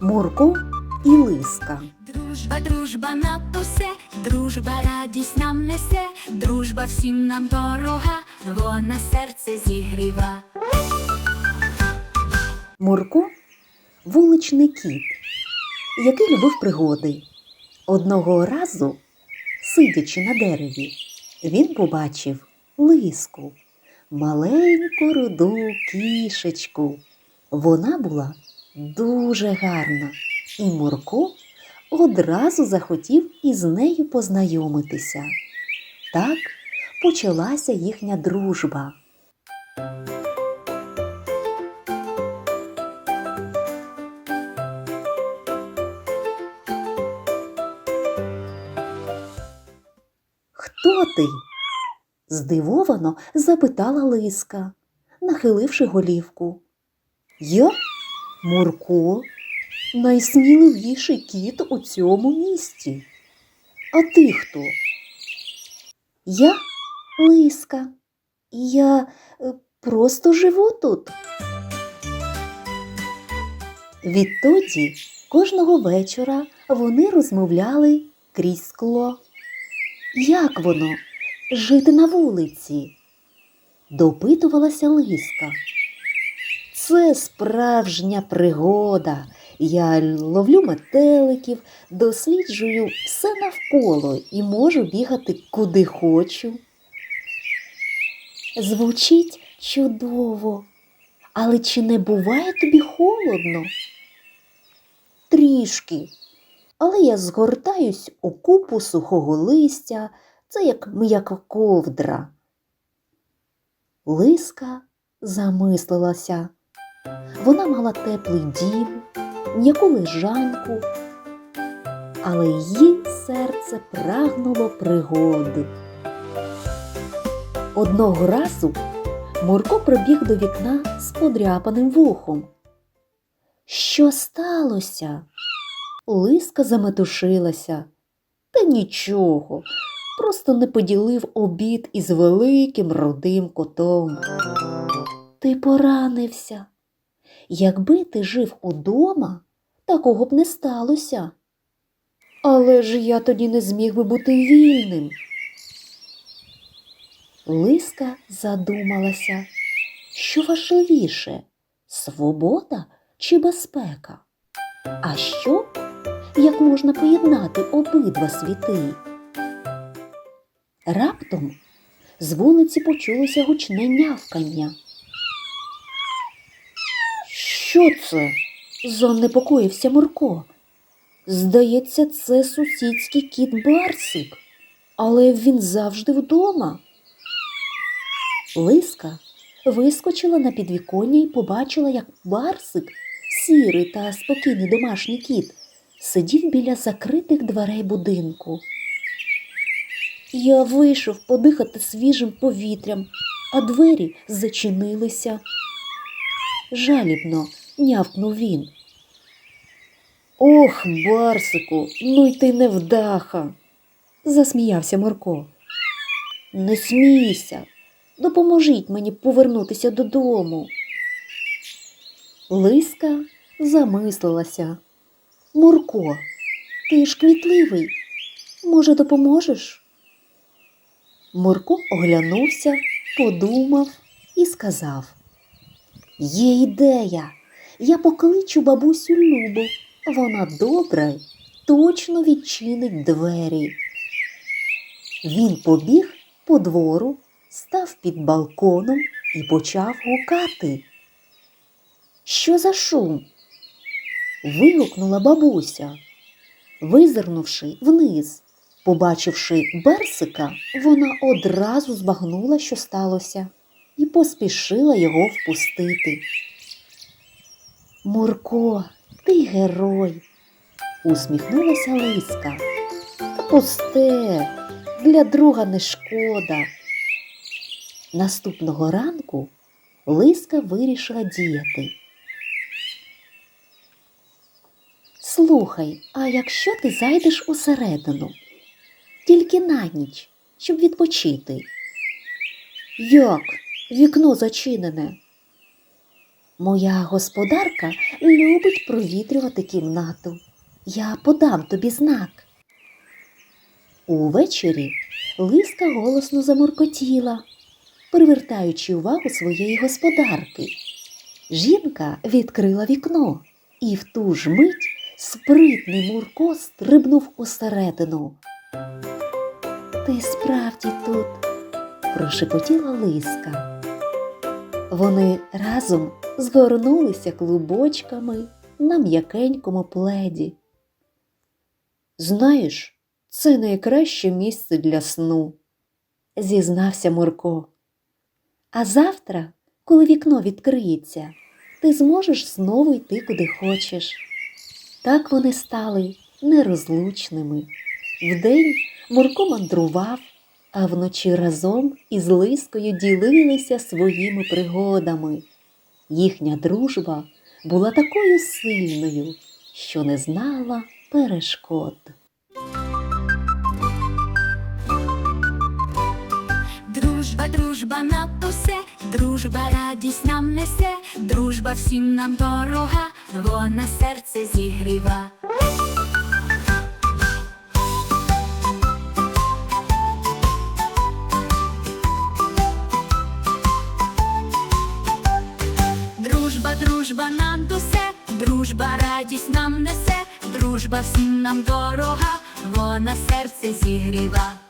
Мурко і Лиска. Дружба, дружба на усе, дружба радість нам несе, дружба всім нам дорога, вона серце зігріва. Мурко вуличний кіт, який любив пригоди. Одного разу, сидячи на дереві, він побачив лиску, маленьку руду кішечку. Вона була дуже гарна, і Мурко одразу захотів із нею познайомитися. Так почалася їхня дружба. Хто ти? здивовано запитала Лиска, нахиливши голівку. Я Мурко, найсміливіший кіт у цьому місті. А ти хто? Я Лиска. Я е, просто живу тут. Відтоді кожного вечора вони розмовляли крізь скло. Як воно жити на вулиці? допитувалася Лиска. Це справжня пригода. Я ловлю метеликів, досліджую все навколо і можу бігати куди хочу. Звучить чудово, але чи не буває тобі холодно? Трішки. Але я згортаюсь у купу сухого листя, це як м'яка ковдра. Лиска замислилася. Вона мала теплий дім, м'яку лежанку, але її серце прагнуло пригоди. Одного разу Мурко прибіг до вікна з подряпаним вухом. Що сталося? Лиска заметушилася. Та нічого, просто не поділив обід із великим рудим котом. Ти поранився. Якби ти жив удома, такого б не сталося. Але ж я тоді не зміг би бути вільним. Лиска задумалася, що важливіше свобода чи безпека? А що, як можна поєднати обидва світи? Раптом з вулиці почулося гучне нявкання. Що це? занепокоївся Мурко. Здається, це сусідський кіт Барсик, але він завжди вдома. Лиска вискочила на підвіконня і побачила, як Барсик, сірий та спокійний домашній кіт, сидів біля закритих дверей будинку. Я вийшов подихати свіжим повітрям, а двері зачинилися. Жалібно нявкнув він. Ох, Барсику, ну й ти невдаха, засміявся Мурко. Не смійся, допоможіть мені повернутися додому. Лиска замислилася. Мурко, ти ж кмітливий. Може, допоможеш? Мурко оглянувся, подумав і сказав. Є ідея. Я покличу бабусю Любу. Вона добра, й точно відчинить двері. Він побіг по двору, став під балконом і почав гукати. Що за шум? вигукнула бабуся. Визирнувши вниз, побачивши берсика, вона одразу збагнула, що сталося, і поспішила його впустити. Мурко, ти герой, усміхнулася Лиска. Та пусте, для друга не шкода. Наступного ранку Лиска вирішила діяти. Слухай, а якщо ти зайдеш усередину, тільки на ніч, щоб відпочити? Як? Вікно зачинене. Моя господарка любить провітрювати кімнату. Я подам тобі знак. Увечері лиска голосно замуркотіла, привертаючи увагу своєї господарки. Жінка відкрила вікно, і в ту ж мить спритний Мурко стрибнув усередину. Ти справді тут, прошепотіла лиска. Вони разом згорнулися клубочками на м'якенькому пледі. Знаєш, це найкраще місце для сну, зізнався Мурко. А завтра, коли вікно відкриється, ти зможеш знову йти куди хочеш. Так вони стали нерозлучними. Вдень Мурко мандрував, а вночі разом із Лискою ділилися своїми пригодами. Їхня дружба була такою сильною, що не знала перешкод. Дружба, дружба на усе, дружба радість нам несе, дружба всім нам дорога, вона серце зігріва. Дружба, нам усе, дружба радість нам несе, дружба всім нам дорога, вона серце зігріва.